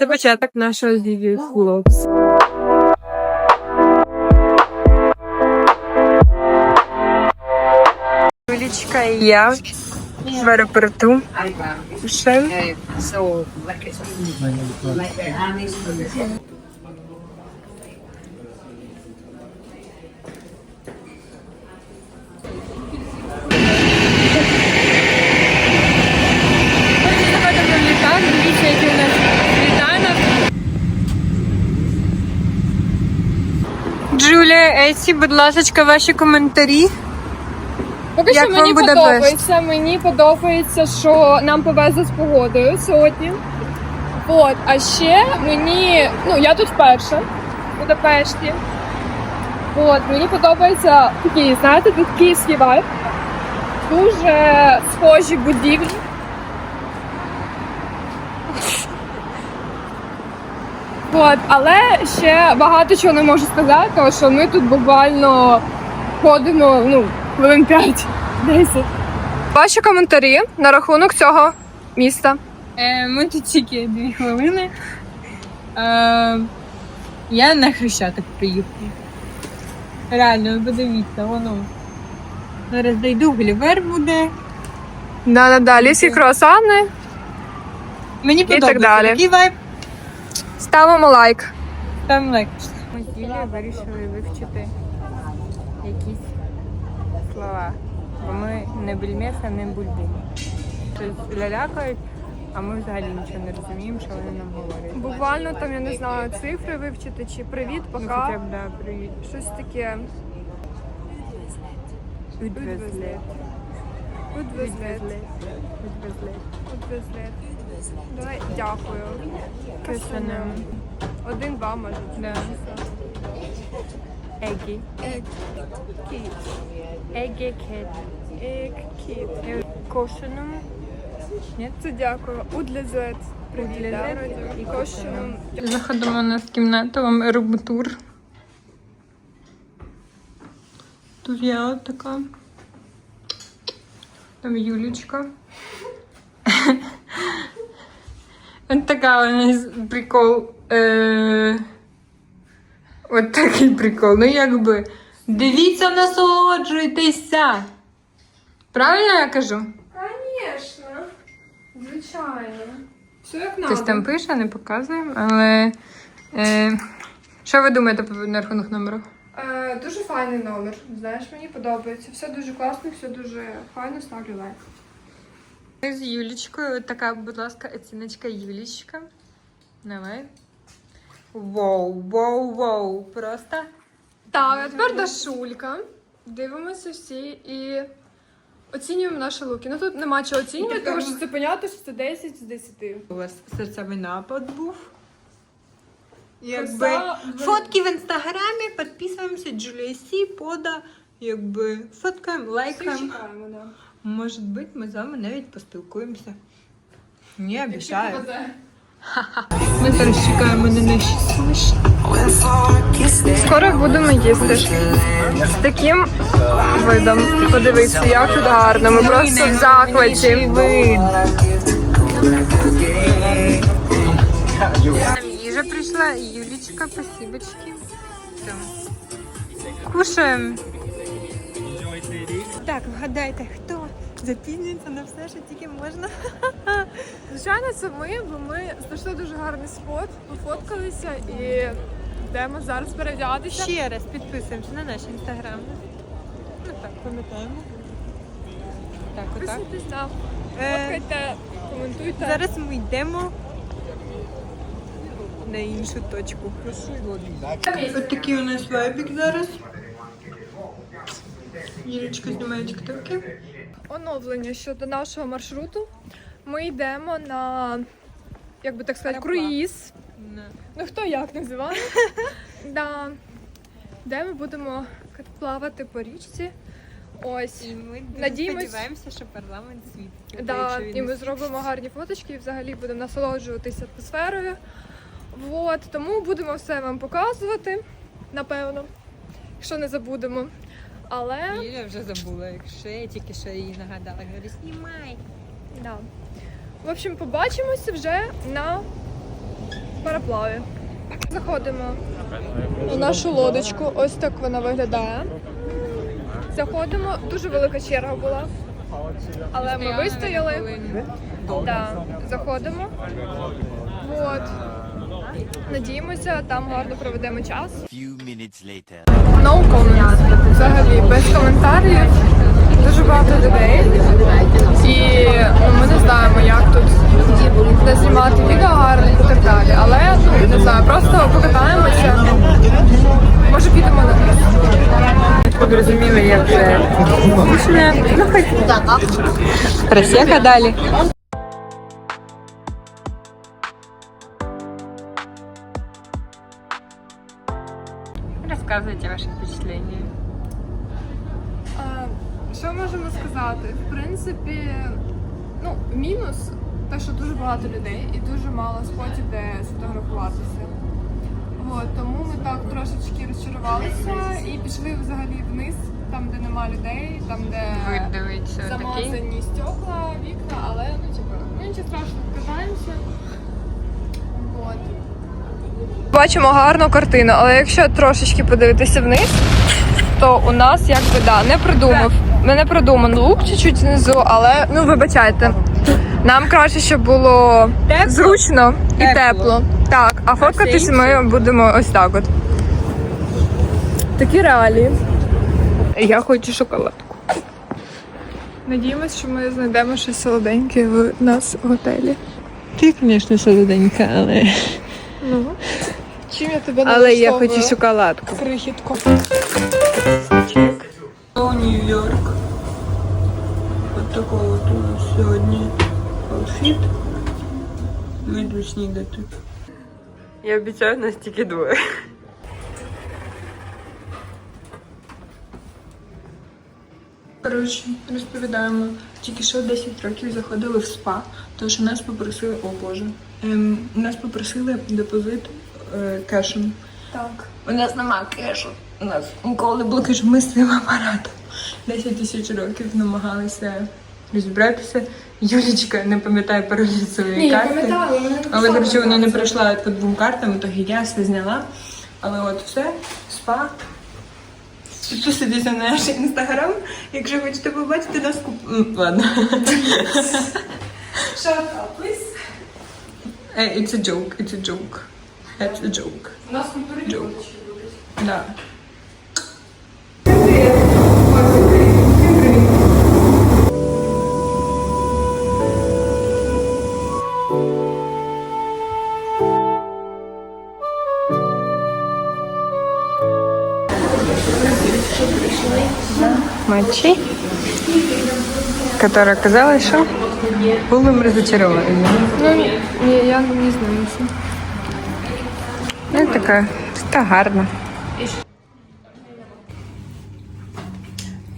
Це початок нашого з Лівією хлопця. Юлічка і я в аеропорту. Ще. Заходимо в літак, дивіться, який у нас літанок. Джулія, будь ласка, ваші коментарі. Поки Як що вам мені Будапешт? подобається. Мені подобається, що нам повезли з погодою сьогодні. От, а ще мені, ну я тут вперше в Будапешті. От, мені подобається такий, знаєте, тут київський вайб. Дуже схожі будівлі. От, але ще багато чого не можу сказати, тому що ми тут буквально ходимо ну, хвилин 5-10. Ваші коментарі на рахунок цього міста. Е, ми тут тільки дві хвилини. Е, я на Хрещатик приїхала. Реально, подивіться, воно. Зараз дойду, Гулівер буде. Да, да, да, лісі круасани. Мені так подобається. далі. Такий вайб. Ставимо лайк. Там легше. Ми з Юлією вирішили вивчити якісь слова. Бо ми не бульмеса, не бульбу. Щось лялякають, а ми взагалі нічого не розуміємо, що вони нам говорять. Буквально там, я не знаю, цифри вивчити чи привіт, Ну, пока. хоча б, да, привіт. Щось таке. Відвезли. Удвезлет. Відвезли. Удвезлет. Давай, дякую. Кисанем. Один-два, може. Да. Егі. Ек, кіт. Егі кет. Ек, кіт. Кошеному. Ні? Це дякую. Удлезет. І Кошеном. Заходимо на кімнату, вам роботур. Тут я така. Там Юлічка. Така у нас прикол. Е... От такий прикол. Ну якби. Дивіться, насолоджуйтеся. Правильно я кажу? Звісно. Звичайно. Все як Хтось там пише, не показуємо, але. Е... Що ви думаєте по- на рахунок номеру? Е, дуже файний номер. Знаєш, мені подобається. Все дуже класно, все дуже файно, ставлю лайк. Ми з Юлічкою. Така, будь ласка, оціночка Юлічка. Давай. Воу, воу, воу. Просто. Так, а тепер Дашулька. Дивимося всі і оцінюємо наші луки. Ну тут нема чого оцінювати, тому що це понятно, що це 10 з 10. У вас серцевий напад був. Якби Коса фотки в інстаграмі, підписуємося, Джулія Сі, пода. Якби фоткаємо, Всіх лайкаємо. чекаємо, да. Може бути, ми з вами навіть поспілкуємося. Не обіцяю. Ми зараз чекаємо на наші суші. Скоро будемо їсти. З таким видом. Подивіться, як тут гарно. Ми просто в захваті. Нам їжа прийшла, Юлічка, спасибочки. Кушаємо. Так, вгадайте, хто запізнюється на все, що тільки можна. Звичайно, це ми, бо ми знайшли дуже гарний спот, пофоткалися і йдемо зараз перевдягатися. Ще раз підписуємося на наш інстаграм. Ну так, пам'ятаємо. Так, отак. Е, фоткайте, коментуйте. Зараз ми йдемо на іншу точку. Ось такий у нас вайбік зараз. Юлічка знімає тіктоки. Оновлення щодо нашого маршруту. Ми йдемо на, як би так сказати, круїз. Ну хто як називає? да. Де ми будемо плавати по річці. Ось. І ми Надіємось- сподіваємося, що парламент світить. Да, і ми зробимо гарні фоточки і взагалі будемо насолоджуватися атмосферою. Вот, тому будемо все вам показувати, напевно, якщо не забудемо. Але Юля вже забула, якщо я тільки що їй нагадала. Говорю, знімай. да. В общем, побачимося вже на параплаві. Заходимо у нашу лодочку. Ось так вона виглядає. Заходимо, дуже велика черга була. Але ми вистояли. Да, заходимо. От. Надіємося, там гарно проведемо час. Few minutes later. No comments. Взагалі, без коментарів. Дуже багато людей. І ну, ми не знаємо, як тут де знімати відео гарно і так далі. Але ну, не знаю, просто покатаємося. Може підемо на низ. Зрозуміли, як пішли. Ну, хоч просека далі. Сказати? В принципі, ну, мінус те, що дуже багато людей і дуже мало спотів, де сфотографуватися. От, тому ми так трошечки розчарувалися і пішли взагалі вниз, там, де нема людей, там, де замазані стекла, вікна, але ну типу, ну нічого страшного, катаємося. От. Бачимо гарну картину, але якщо трошечки подивитися вниз, то у нас якби да, не придумав. Ми не продуманий лук чуть-чуть знизу, але ну вибачайте. Нам краще, щоб було Тепло. зручно і Тепло. тепло. Так, а фоткатись ми будемо ось так от. Такі реалії. Я хочу шоколадку. Надіємось, що ми знайдемо щось солоденьке в нас в готелі. Ти, звісно, солоденька, але. Ну. Чим я тебе Але я хочу шоколадку. крихітку. Нью-Йорк. Вот такой вот у нас сегодня аутфит. Ми йдемо снідати. Я обіцяю, нас тільки двоє. Коротше, розповідаємо. Тільки що 10 років заходили в спа, тому що нас попросили, о Боже, ем, нас попросили депозит е, кешем. Так. У нас нема кешу. У нас ніколи не було кешу. Ми з цим апаратом 10 тисяч років намагалися розібратися. Юлічка не пам'ятає паролі своєї карти. Але, коротше, вона не пройшла по двом картам, то я все зняла. Але от все, спа. Підписуйтесь на наш інстаграм, якщо хочете побачити нас куп... Ладно. Shut up, please. Е, It's a joke, it's a joke. It's a joke. У нас культури. Да. Матчи, которая оказалась, что полным разочарованием. Ну, ні, я не знаю. Ну, така, така гарна.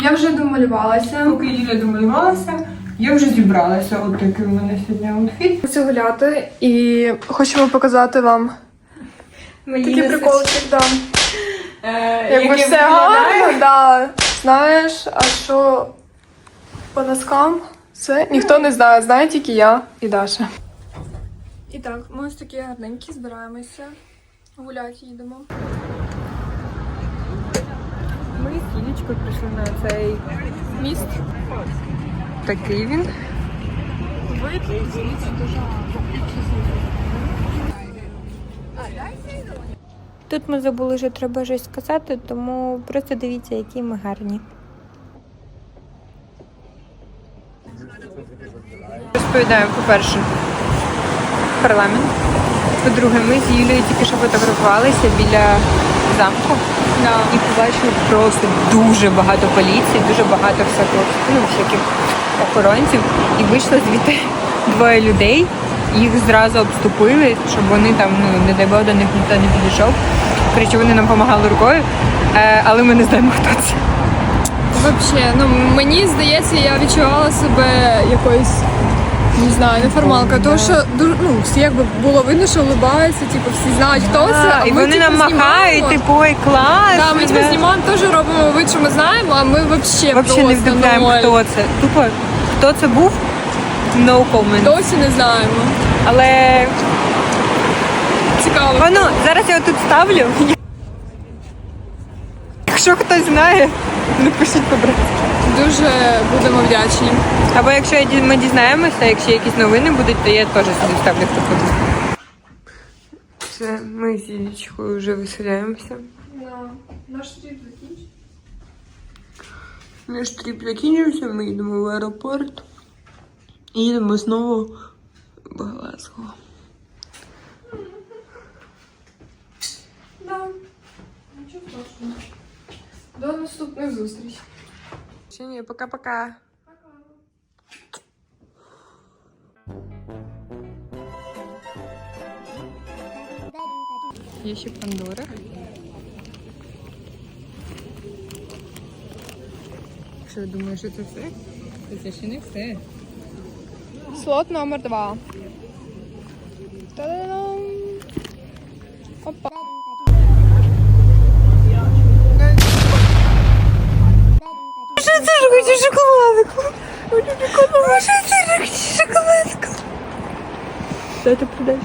Я вже домалювалася. Поки Юля домалювалася, я вже зібралася. От такий у мене сьогодні аутфіт. Хочу гуляти і хочемо показати вам такий приколчик, да. Якби все гарно, да. Знаєш, а що по носкам? Це ніхто не знає, знає тільки я і Даша. І так, ми ось такі гарненькі, збираємося. Гуляти їдемо. Ми з Юлічкою прийшли на цей Міст. такий він. Вид звідси дуже Тут ми забули, що треба щось сказати, тому просто дивіться, які ми гарні. Розповідаю, по-перше, парламент. По-друге, ми з Юлією тільки що фотографувалися біля замку. І побачили просто дуже багато поліції, дуже багато всяких, ну, всяких охоронців. І вийшло звідти двоє людей. Їх зразу обступили, щоб вони там, ну не дай Бог, до них ніхто не підійшов. Коротше, вони нам допомагали рукою, е, але ми не знаємо, хто це. Взагалі, ну мені здається, я відчувала себе якоюсь, не знаю, неформалка. Тому що ну, всі якби було видно, що улибаються, типу, всі знають, хто це. А і ми, вони типу, нам махають, типу, ой, клас. Да, ми типу, знімаємо, теж робимо вид, що ми знаємо, а ми взагалі Взагалі не вдивляємо, хто це. Тупо, хто це був? No comment. Досі не знаємо. Але А ну, зараз я тут ставлю. Якщо хтось знає, напишіть по-братськи. Дуже будемо вдячні. Або якщо я ми дізнаємося, якщо якісь новини будуть, то я теж сюди ставлю хто буде. Все, ми з Ілічкою вже виселяємося. Наш тріп закінчить. Наш тріп закінчився, ми їдемо в аеропорт. І їдемо знову в Глазго. Да. Нічого страшного. До наступних зустрічей. Ще ні, пока-пока. Є ще Пандора. Що, думаєш, що це все? Це ще не все. Слот номер два. Та-дам! Опа. Що це ж хоче шоколадку? Що це ж хоче шоколадку? Дайте подальше.